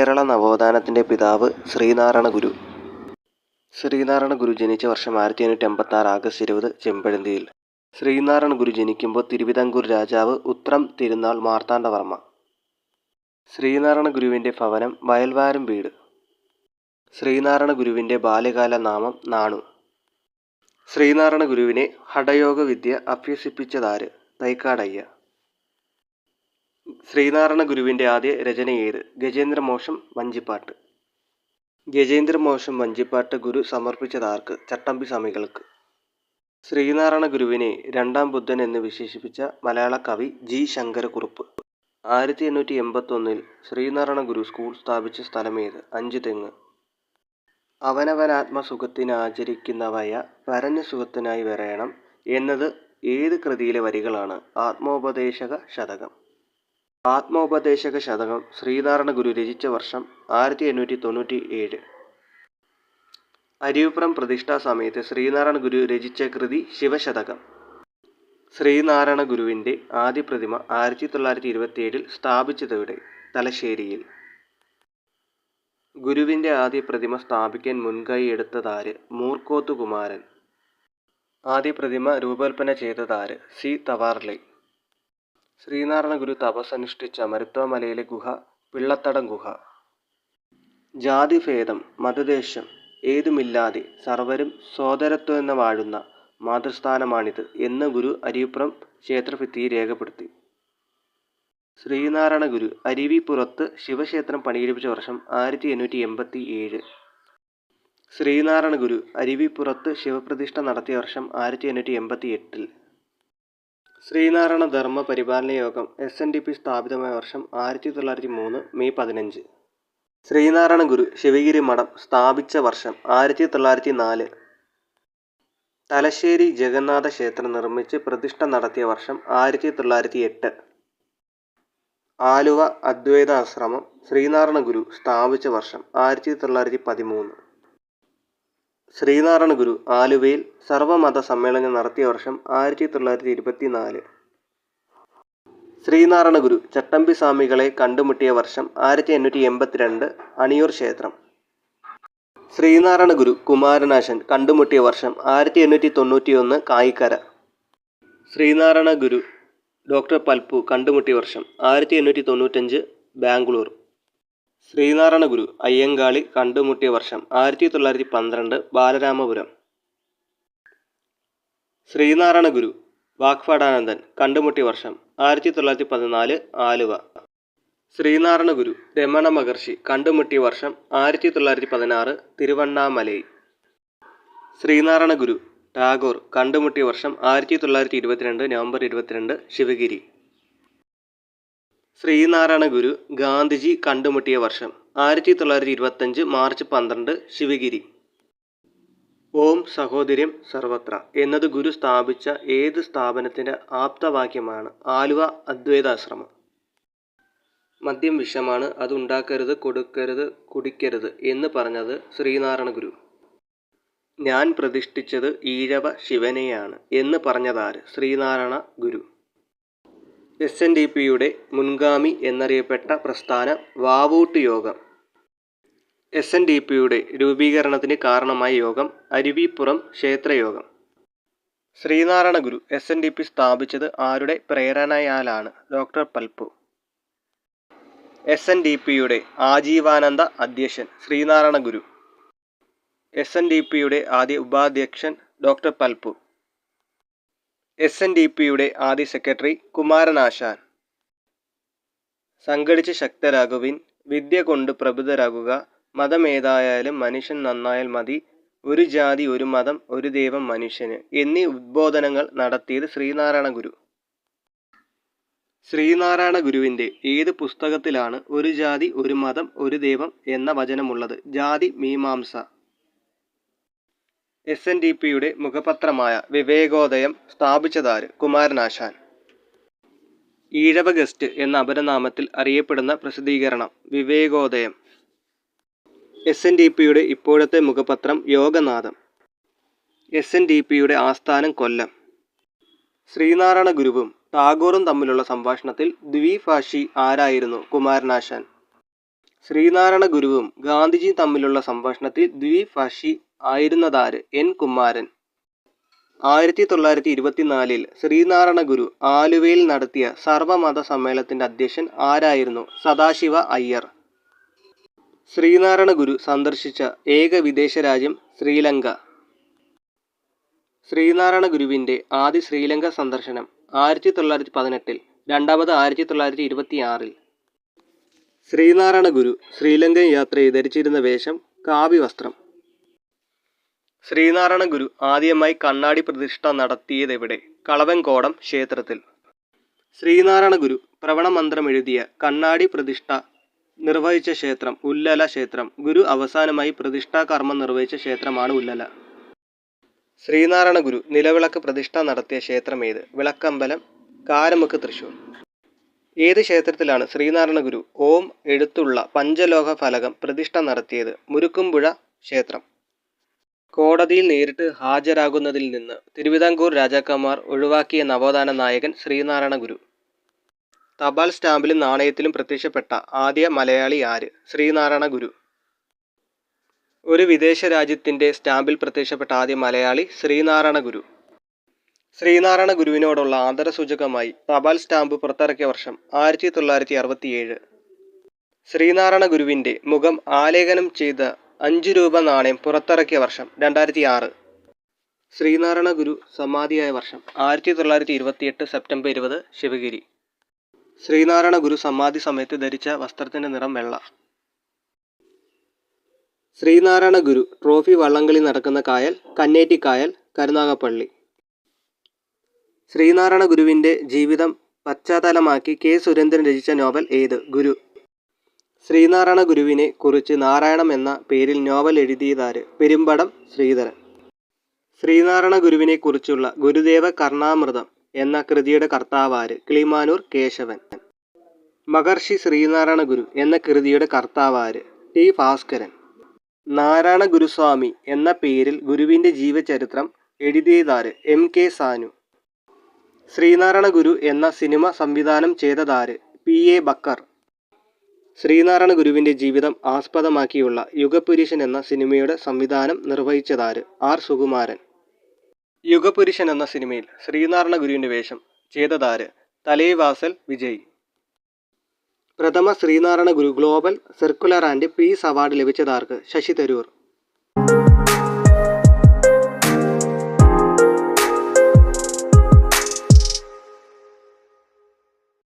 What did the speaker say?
കേരള നവോത്ഥാനത്തിന്റെ പിതാവ് ശ്രീനാരായണ ഗുരു. ശ്രീനാരായണ ഗുരു ജനിച്ച വർഷം ആയിരത്തി അഞ്ഞൂറ്റി എൺപത്തി ആറ് ആഗസ്റ്റ് ഇരുപത് ചെമ്പഴന്തിയിൽ. ശ്രീനാരായണ ഗുരു ജനിക്കുമ്പോൾ തിരുവിതാംകൂർ രാജാവ് ഉത്രം തിരുനാൾ മാർത്താണ്ഡവർമ്മ. ശ്രീനാരായണ ഗുരുവിന്റെ ഭവനം വയൽവാരം വീട്. ശ്രീനാരായണ ഗുരുവിന്റെ ബാല്യകാല നാമം നാണു. ശ്രീനാരായണ ഗുരുവിനെ ഹഠയോഗ വിദ്യ അഭ്യസിപ്പിച്ചതാര്? തൈക്കാടയ്യ. ശ്രീനാരായണ ഗുരുവിന്റെ ആദ്യ രചന ഏത്? ഗജേന്ദ്രമോക്ഷം വഞ്ചിപ്പാട്ട്. ഗജേന്ദ്രമോക്ഷം വഞ്ചിപ്പാട്ട് ഗുരു സമർപ്പിച്ചതാർക്ക്? ചട്ടമ്പി സ്വാമികൾക്ക് ശ്രീനാരായണ ഗുരുവിനെ രണ്ടാം ബുദ്ധൻ എന്ന് വിശേഷിപ്പിച്ച മലയാള കവി ജി ശങ്കരക്കുറുപ്പ് ആയിരത്തി എണ്ണൂറ്റി എൺപത്തൊന്നിൽ ശ്രീനാരായണ ഗുരു സ്കൂൾ സ്ഥാപിച്ച സ്ഥലമേത് അഞ്ച് തെങ്ങ്. അവനവനാത്മസുഖത്തിനാചരിക്കുന്നവയ പരഞ്ഞ സുഖത്തിനായി വരയണം എന്നത് ഏത് കൃതിയിലെ വരികളാണ്? ആത്മോപദേശക ശതകം. ആത്മോപദേശക ശതകം ശ്രീനാരായണ ഗുരു രചിച്ച വർഷം ആയിരത്തി എണ്ണൂറ്റി തൊണ്ണൂറ്റി ഏഴ് അരിവിപ്പുറം പ്രതിഷ്ഠാ സമയത്ത് ശ്രീനാരായണ ഗുരു രചിച്ച കൃതി ശിവശതകം. ശ്രീനാരായണ ഗുരുവിന്റെ ആദ്യ പ്രതിമ ആയിരത്തി തൊള്ളായിരത്തി ഇരുപത്തി ഏഴിൽ സ്ഥാപിച്ചതെവിടെ തലശ്ശേരിയിൽ. ഗുരുവിന്റെ ആദ്യ പ്രതിമ സ്ഥാപിക്കാൻ മുൻകൈ എടുത്തതാര്? മൂർക്കോത്തുകുമാരൻ. ആദ്യ പ്രതിമ രൂപകൽപ്പന ചെയ്തതാര്? സി തവാർലെ. ശ്രീനാരായണ ഗുരു തപസ്സനുഷ്ഠിച്ച മരുത്വമലയിലെ ഗുഹ പിള്ളത്തടം ഗുഹ. ജാതിഭേദം മതദേശം ഏതുമില്ലാതെ സർവരും സോദരത്വമെന്ന് വാഴുന്ന മാതൃസ്ഥാനമാണിത് എന്ന് ഗുരു അരിപ്പുറം ക്ഷേത്രഭിത്തിയിൽ രേഖപ്പെടുത്തി. ശ്രീനാരായണ ഗുരു അരുവിപ്പുറത്ത് ശിവക്ഷേത്രം പണികഴിപ്പിച്ച വർഷം ആയിരത്തി എണ്ണൂറ്റി എൺപത്തി ഏഴ് ശ്രീനാരായണ ഗുരു അരുവിപ്പുറത്ത് ശിവപ്രതിഷ്ഠ നടത്തിയ വർഷം ആയിരത്തി എണ്ണൂറ്റി എൺപത്തി എട്ടിൽ ശ്രീനാരായണ ധർമ്മ പരിപാലന യോഗം എസ് എൻ ഡി പി സ്ഥാപിതമായ വർഷം ആയിരത്തി തൊള്ളായിരത്തി മൂന്ന് മെയ് പതിനഞ്ച്. ശ്രീനാരായണ ഗുരു ശിവഗിരി മഠം സ്ഥാപിച്ച വർഷം ആയിരത്തി തൊള്ളായിരത്തി നാല് തലശ്ശേരി ജഗന്നാഥ ക്ഷേത്രം നിർമ്മിച്ച് പ്രതിഷ്ഠ നടത്തിയ വർഷം ആയിരത്തി തൊള്ളായിരത്തി എട്ട് ആലുവ അദ്വൈതാശ്രമം ശ്രീനാരായണ ഗുരു സ്ഥാപിച്ച വർഷം ആയിരത്തി തൊള്ളായിരത്തി പതിമൂന്ന് ശ്രീനാരായണ ഗുരു ആലുവയിൽ സർവമത സമ്മേളനം നടത്തിയ വർഷം ആയിരത്തി തൊള്ളായിരത്തി ഇരുപത്തി നാല് ശ്രീനാരായണ ഗുരു ചട്ടമ്പി സ്വാമികളെ കണ്ടുമുട്ടിയ വർഷം ആയിരത്തി എണ്ണൂറ്റി എൺപത്തിരണ്ട് അണിയൂർ ക്ഷേത്രം. ശ്രീനാരായണ ഗുരു കുമാരനാശൻ കണ്ടുമുട്ടിയ വർഷം ആയിരത്തി എണ്ണൂറ്റി തൊണ്ണൂറ്റി ഒന്ന് കായിക്കര. ശ്രീനാരായണ ഗുരു ഡോക്ടർ പൽപ്പു കണ്ടുമുട്ടിയ വർഷം ആയിരത്തി എണ്ണൂറ്റി തൊണ്ണൂറ്റഞ്ച് ബാംഗ്ലൂർ. ശ്രീനാരായണ ഗുരു അയ്യങ്കാളി കണ്ടുമുട്ടിയ വർഷം ആയിരത്തി തൊള്ളായിരത്തി പന്ത്രണ്ട് ബാലരാമപുരം. ശ്രീനാരായണ ഗുരു വാഗ്ഭടാനന്ദൻ കണ്ടുമുട്ടിയ വർഷം ആയിരത്തി തൊള്ളായിരത്തി പതിനാല് ആലുവ. ശ്രീനാരായണ ഗുരു രമണ മഹർഷി കണ്ടുമുട്ടിയ വർഷം ആയിരത്തി തൊള്ളായിരത്തി പതിനാറ് തിരുവണ്ണാമലൈ. ശ്രീനാരായണ ഗുരു ടാഗോർ കണ്ടുമുട്ടിയ വർഷം ആയിരത്തി തൊള്ളായിരത്തി ഇരുപത്തിരണ്ട് നവംബർ ഇരുപത്തിരണ്ട് ശിവഗിരി. ശ്രീനാരായണ ഗുരു ഗാന്ധിജി കണ്ടുമുട്ടിയ വർഷം ആയിരത്തി തൊള്ളായിരത്തി ഇരുപത്തഞ്ച് മാർച്ച് പന്ത്രണ്ട് ശിവഗിരി. ഓം സഹോദര്യം സർവത്ര എന്നത് ഗുരു സ്ഥാപിച്ച ഏത് സ്ഥാപനത്തിന്റെ ആപ്തവാക്യമാണ് ആലുവ അദ്വൈതാശ്രമം. മദ്യം വിഷമാണ് അത് ഉണ്ടാക്കരുത് കൊടുക്കരുത് കുടിക്കരുത് എന്ന് പറഞ്ഞത് ശ്രീനാരായണ ഗുരു. ഞാൻ പ്രതിഷ്ഠിച്ചത് ഈഴവ ശിവനെയാണ് എന്ന് പറഞ്ഞതാര് Sreenarayana Guru? S N D പിയുടെ മുൻഗാമി എന്നറിയപ്പെട്ട പ്രസ്ഥാനം വാവൂട്ട് യോഗം. എസ് എൻ ഡി പിയുടെ രൂപീകരണത്തിന് കാരണമായ യോഗം Aruvippuram ക്ഷേത്രയോഗം. Sreenarayana Guru S N D P സ്ഥാപിച്ചത് ആരുടെ പ്രേരണയാലാണ്? Doctor Palpu. S N D പിയുടെ ആജീവാനന്ദ അധ്യക്ഷൻ Sreenarayana Guru S N D പിയുടെ ആദ്യ ഉപാധ്യക്ഷൻ doctor Palpu. S N D പിയുടെ ആദ്യ സെക്രട്ടറി കുമാരനാശാൻ. സംഘടിച്ച് ശക്തരാകുവിൻ വിദ്യ കൊണ്ട് പ്രബുദ്ധരാകുക മതമേതായാലും മനുഷ്യൻ നന്നായാൽ മതി ഒരു ജാതി ഒരു മതം ഒരു ദൈവം മനുഷ്യന് എന്നീ ഉദ്ബോധനങ്ങൾ നടത്തിയത് ശ്രീനാരായണ ഗുരു. ശ്രീനാരായണ ഗുരുവിന്റെ ഏത് പുസ്തകത്തിലാണ് ഒരു ജാതി ഒരു മതം ഒരു ദൈവം എന്ന വചനമുള്ളത്? ജാതി മീമാംസ. എസ് എൻ ഡി പിയുടെ മുഖപത്രമായ വിവേകോദയം സ്ഥാപിച്ചതാര്? കുമാരനാശാൻ. ഈഴവ ഗസ്റ്റ് എന്ന അപരനാമത്തിൽ അറിയപ്പെടുന്ന പ്രസിദ്ധീകരണം വിവേകോദയം. എസ് എൻ ഡി പിയുടെ ഇപ്പോഴത്തെ മുഖപത്രം യോഗനാഥം. എസ് എൻ ഡി പിയുടെ ആസ്ഥാനം കൊല്ലം. ശ്രീനാരായണ ഗുരുവും ടാഗോറും തമ്മിലുള്ള സംഭാഷണത്തിൽ ദ്വിഭാഷി ആരായിരുന്നു കുമാരനാശാൻ? ശ്രീനാരായണ ഗുരുവും ഗാന്ധിജിയും തമ്മിലുള്ള സംഭാഷണത്തിൽ ദ്വിഭാഷി ആയിരുന്നതാര്? എൻ കുമാരൻ. ആയിരത്തി തൊള്ളായിരത്തി ഇരുപത്തിനാലിൽ ശ്രീനാരായണ ഗുരു ആലുവയിൽ നടത്തിയ സർവമത സമ്മേളനത്തിന്റെ അധ്യക്ഷൻ ആരായിരുന്നു? സദാശിവ അയ്യർ. ശ്രീനാരായണ ഗുരു സന്ദർശിച്ച ഏക വിദേശ രാജ്യം ശ്രീലങ്ക. ശ്രീനാരായണ ഗുരുവിന്റെ ആദ്യ ശ്രീലങ്ക സന്ദർശനം ആയിരത്തി തൊള്ളായിരത്തി പതിനെട്ടിൽ രണ്ടാമത് ആയിരത്തി തൊള്ളായിരത്തി ഇരുപത്തിയാറിൽ ശ്രീനാരായണ ഗുരു ശ്രീലങ്കൻ യാത്രയിൽ ധരിച്ചിരുന്ന വേഷം കാവ്യവസ്ത്രം. ശ്രീനാരായണ ഗുരു ആദ്യമായി കണ്ണാടി പ്രതിഷ്ഠ നടത്തിയതെവിടെ? കളവൻകോടം ക്ഷേത്രത്തിൽ. ശ്രീനാരായണ ഗുരു പ്രവണമന്ത്രം എഴുതിയ കണ്ണാടി പ്രതിഷ്ഠ നിർവഹിച്ച ക്ഷേത്രം ഉല്ലല ക്ഷേത്രം. ഗുരു അവസാനമായി പ്രതിഷ്ഠാ കർമ്മം നിർവഹിച്ച ക്ഷേത്രമാണ് ഉല്ലല. ശ്രീനാരായണ ഗുരു നിലവിളക്ക് പ്രതിഷ്ഠ നടത്തിയ ക്ഷേത്രം ഏത്? വിളക്കമ്പലം കാരമുക്ക് തൃശൂർ ഏത് ക്ഷേത്രത്തിലാണ് ശ്രീനാരായണ ഗുരു ഓം എഴുത്തുള്ള പഞ്ചലോക ഫലകം പ്രതിഷ്ഠ നടത്തിയത്? മുരുക്കുംപുഴ ക്ഷേത്രം. കോടതിയിൽ നേരിട്ട് ഹാജരാകുന്നതിൽ നിന്ന് തിരുവിതാംകൂർ രാജാക്കന്മാർ ഒഴിവാക്കിയ നവോത്ഥാന നായകൻ ശ്രീനാരായണ ഗുരു. തപാൽ സ്റ്റാമ്പിലും നാണയത്തിലും പ്രത്യക്ഷപ്പെട്ട ആദ്യ മലയാളി ആര്? ശ്രീനാരായണ ഗുരു. ഒരു വിദേശ രാജ്യത്തിന്റെ സ്റ്റാമ്പിൽ പ്രത്യക്ഷപ്പെട്ട ആദ്യ മലയാളി ശ്രീനാരായണ ഗുരു. ശ്രീനാരായണ ഗുരുവിനോടുള്ള ആദരസൂചകമായി തപാൽ സ്റ്റാമ്പ് പുറത്തിറക്കിയ വർഷം ആയിരത്തി തൊള്ളായിരത്തി അറുപത്തിയേഴ്. ശ്രീനാരായണ ഗുരുവിന്റെ മുഖം ആലേഖനം ചെയ്ത അഞ്ച് രൂപ നാണയം പുറത്തിറക്കിയ വർഷം രണ്ടായിരത്തി ആറ് ശ്രീനാരായണ ഗുരു സമാധിയായ വർഷം ആയിരത്തി തൊള്ളായിരത്തി ഇരുപത്തിയെട്ട് സെപ്റ്റംബർ ഇരുപത് ശിവഗിരി. ശ്രീനാരായണ ഗുരു സമാധി സമയത്ത് ധരിച്ച വസ്ത്രത്തിന്റെ നിറം വെള്ള. ശ്രീനാരായണ ഗുരു ട്രോഫി വള്ളംകളി നടക്കുന്ന കായൽ കന്നേറ്റിക്കായൽ കരുനാഗപ്പള്ളി. ശ്രീനാരായണ ഗുരുവിന്റെ ജീവിതം പശ്ചാത്തലമാക്കി കെ സുരേന്ദ്രൻ രചിച്ച നോവൽ ഏത്? ഗുരു ശ്രീനാരായണ ഗുരുവിനെ കുറിച്ച് നാരായണം എന്ന പേരിൽ നോവൽ എഴുതിയതാര്? പെരുമ്പടം ശ്രീധരൻ. ശ്രീനാരായണ ഗുരുവിനെ കുറിച്ചുള്ള ഗുരുദേവ കർണാമൃതം എന്ന കൃതിയുടെ കർത്താവാര് കിളിമാനൂർ കേശവൻ. മഹർഷി ശ്രീനാരായണ ഗുരു എന്ന കൃതിയുടെ കർത്താവാര് ടി ഭാസ്കരൻ. നാരായണ ഗുരുസ്വാമി എന്ന പേരിൽ ഗുരുവിന്റെ ജീവചരിത്രം എഴുതിയതാര് എം കെ സാനു. ശ്രീനാരായണ ഗുരു എന്ന സിനിമ സംവിധാനം ചെയ്തതാര് പി എ ബക്കർ. ശ്രീനാരായണ ഗുരുവിന്റെ ജീവിതം ആസ്പദമാക്കിയുള്ള യുഗപുരുഷൻ എന്ന സിനിമയുടെ സംവിധാനം നിർവഹിച്ചതാര് ആർ സുകുമാരൻ. യുഗപുരുഷൻ എന്ന സിനിമയിൽ ശ്രീനാരായണ ഗുരുവിന്റെ വേഷം ചെയ്തതാര് തലേവാസൽ വിജയ്. പ്രഥമ Sreenarayana Guru global circular and peace award ലഭിച്ചതാർക്ക് Shashi Tharoor.